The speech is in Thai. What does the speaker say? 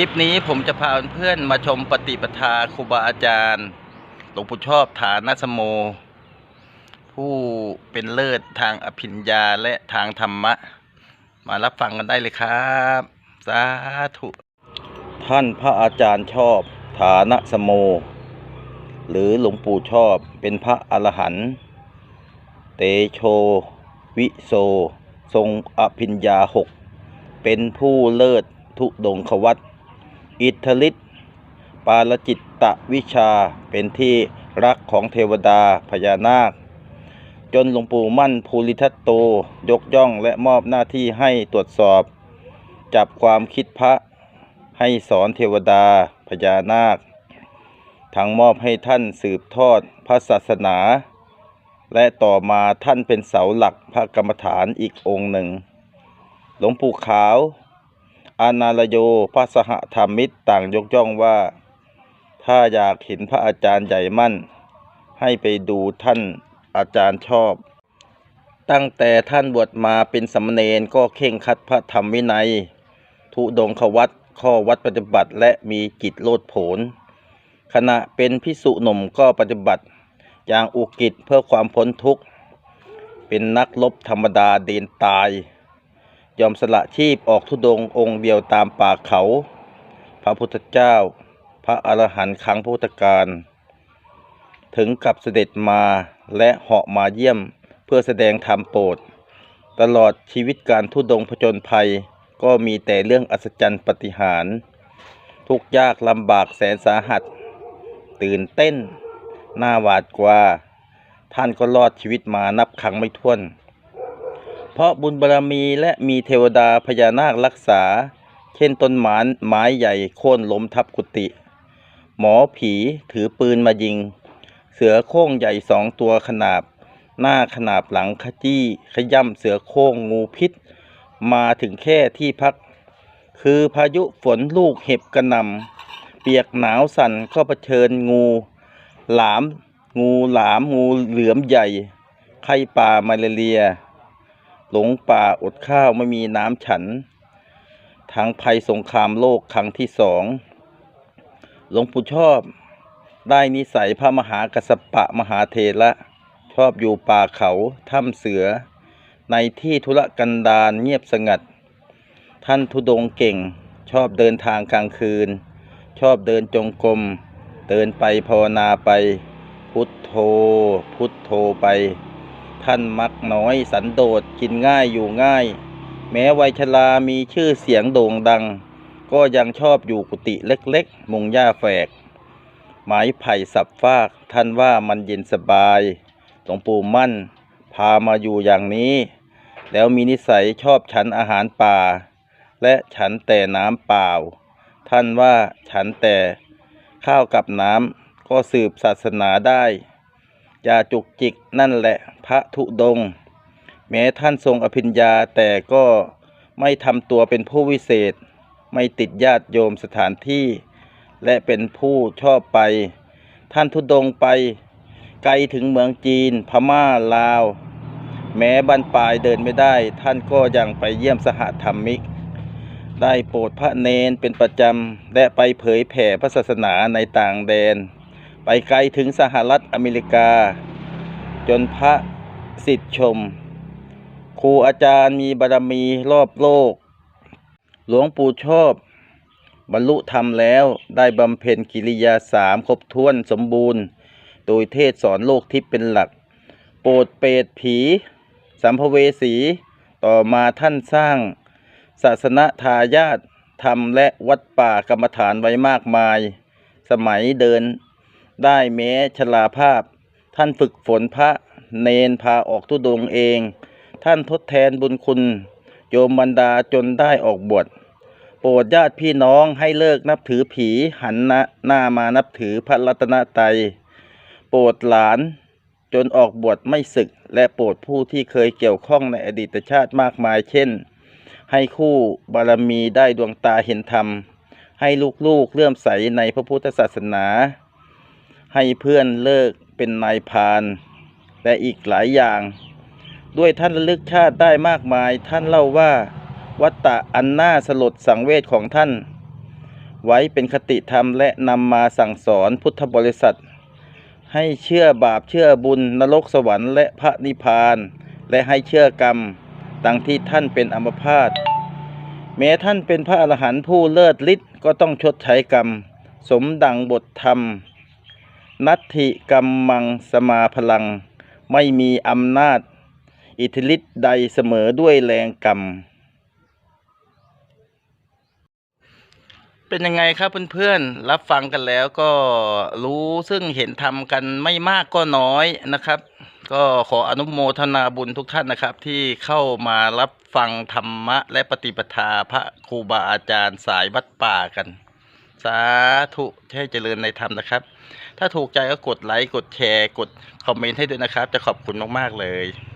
ลิปนี้ผมจะพาเพื่อนมาชมปฏิปทาครูบาอาจารย์หลวงปู่ชอบฐานสโม ผู้เป็นเลิศทางอภิญญาและทางธรรมะ มารับฟังกันได้เลยครับ สาธุ ท่านพระอาจารย์ชอบฐานะสโม หรือหลวงปู่ชอบเป็นพระอรหันต์เตโช วิโซ ทรงอภิญญาหกเป็นผู้เลิศทุดงควัต อิทธิฤทธิปาลจิตตวิชาเป็นที่รักของเทวดาพญานาค จนหลวงปู่มั่นภูริทัตโตยกย่องและมอบหน้าที่ให้ตรวจสอบ จับความคิดพระให้สอนเทวดาพญานาค ทั้งมอบให้ท่านสืบทอดพระศาสนา และต่อมาท่านเป็นเสาหลักพระกรรมฐานอีกองค์หนึ่ง หลวงปู่ขาว อานาลโยพระสหธรรมิตรต่างยกย่องว่า ถ้าอยากเห็นพระอาจารย์ใหญ่มั่น ให้ไปดูท่านอาจารย์ชอบ ตั้งแต่ท่านบวชมาเป็นสามเณรก็เข่งคัดพระธรรมวินัย ทุดงควัตข้อวัดปฏิบัติและมีจิตโลดโผนขณะเป็นพิสุหนุ่มก็ปฏิบัติอย่างอุกิจเพื่อความพ้นทุกข์ เป็นนักลบธรรมดาเดินตาย ยอมสละชีพออกทุดงองค์เดียวตามป่าเขา พระพุทธเจ้า พระอรหันต์ครั้งพุทธกาลถึงกับเสด็จมาและเหาะมาเยี่ยมเพื่อแสดงธรรมโปรด ตลอดชีวิตการทุดงผจญภัยก็มีแต่เรื่องอัศจรรย์ปฏิหาร ทุกยากลำบากแสนสาหัส ตื่นเต้น หน้าหวาดกว่า ท่านก็รอดชีวิตมานับครั้งไม่ถ้วน เพราะบุญบารมีและมีเทวดาพญานาครักษา เช่นต้นหมานไม้ใหญ่โค่นล้มทับกุฏิหมอผีถือปืนมายิง เสือโคร่งใหญ่สองตัวขนาบ หน้าขนาบหลังขจี้ ขย่ำเสือโคร่งงูพิษ มาถึงแค่ที่พัก คือพายุฝนลูกเห็บกระหนำเปียกหนาวสั่นก็เผชิญงู หลาม งูหลามงูเหลือมใหญ่ไข้ป่ามาลาเรีย หลงป่าอดข้าวไม่มีน้ำฉันทั้งภัยสงครามโลกครั้งที่สองหลวงปู่ชอบได้นิสัยพระมหากัสสปะมหาเทระชอบอยู่ป่าเขาถ้ำเสือ ในที่ธุรกันดารเงียบสงัด ท่านธุดงเก่ง ชอบเดินทางกลางคืน ชอบเดินจงกรมเดินไปภาวนาไป พุทโธ พุทโธไป ท่านมักน้อย สันโดษกินง่ายอยู่ง่าย แม้วัยชรามีชื่อเสียงโด่งดัง ก็ยังชอบอยู่กุฏิเล็กๆ มุงหญ้าแฝก ไม้ไผ่สับฟาก ท่านว่ามันเย็นสบายหลวงปู่มั่น พามาอยู่อย่างนี้ แล้วมีนิสัยชอบฉันอาหารป่า และฉันแต่น้ำเปล่า ท่านว่าฉันแต่ข้าวกับน้ำก็สืบศาสนาได้ อย่าจุกจิกนั่นแหละพระธุดงค์แม้ท่านทรงอภิญญาแต่ก็ไม่ทำตัวเป็นผู้วิเศษ ไม่ติดญาติโยมสถานที่ และเป็นผู้ชอบไป ท่านธุดงค์ไป ไกลถึงเมืองจีน พม่าลาว แม้บันปลายเดินไม่ได้ ท่านก็ยังไปเยี่ยมสหธรรมิก ได้โปรดพระเนนเป็นประจำ และไปเผยแผ่พระศาสนาในต่างแดน ไปไกลถึงสหรัฐอเมริกา จนพระสิทธิชม ครูอาจารย์มีบารมีรอบโลก หลวงปู่ชอบ บรรลุธรรมแล้วได้บำเพ็ญกิริยาสามครบถ้วนสมบูรณ์ โดยเทศสอนโลกทิพย์เป็นหลัก โปรดเปรตผี สัมภเวสี ต่อมาท่านสร้าง ศาสนทายาทธรรมและวัดป่ากรรมฐานไว้มากมาย สมัยเดิน ได้แม้ชราภาพ ท่านฝึกฝนพระเนนพาออกทุดงเอง ท่านทดแทนบุญคุณ โยมบรรดาจนได้ออกบวชโปรดญาติพี่น้องให้เลิกนับถือผีหันหน้าหน้ามานับถือพระรัตนตรัยโปรดหลานจนออกบวชไม่ศึก และโปรดผู้ที่เคยเกี่ยวข้องในอดีตชาติมากมายเช่น ให้คู่บารมีได้ดวงตาเห็นธรรม ให้ลูกๆเลื่อมใสในพระพุทธศาสนา ให้เพื่อนเลิกเป็นนายพานและอีกหลายอย่าง ด้วยท่านระลึกชาติได้มากมาย ท่านเล่าว่า วัตตะอันน่าสลดสังเวชของท่าน ไว้เป็นคติธรรมและนำมาสั่งสอนพุทธบริษัท ให้เชื่อบาปเชื่อบุญนรกสวรรค์และพระนิพพาน และให้เชื่อกรรมดังที่ท่านเป็นอัมพาตแม้ท่านเป็นพระอรหันต์ผู้เลิศฤทธิ์ก็ต้องชดใช้กรรม สมดังบทธรรม นัตถิกรรมมังสมาพลัง ไม่มีอำนาจ อิทธิฤทธิ์ใดเสมอด้วยแรงกรรม เป็นยังไงครับเพื่อนๆ รับฟังกันแล้วก็รู้ซึ่งเห็นทำกันไม่มากก็น้อยนะครับ ก็ขออนุโมทนาบุญทุกท่านนะครับ ที่เข้ามารับฟังธรรมะและปฏิปทาพระครูบาอาจารย์สายวัดป่ากัน สาธุให้เจริญในธรรมนะครับ ถ้าถูกใจก็กดไลค์กดแชร์ กดคอมเมนต์ให้ด้วยนะครับ จะขอบคุณมากๆเลย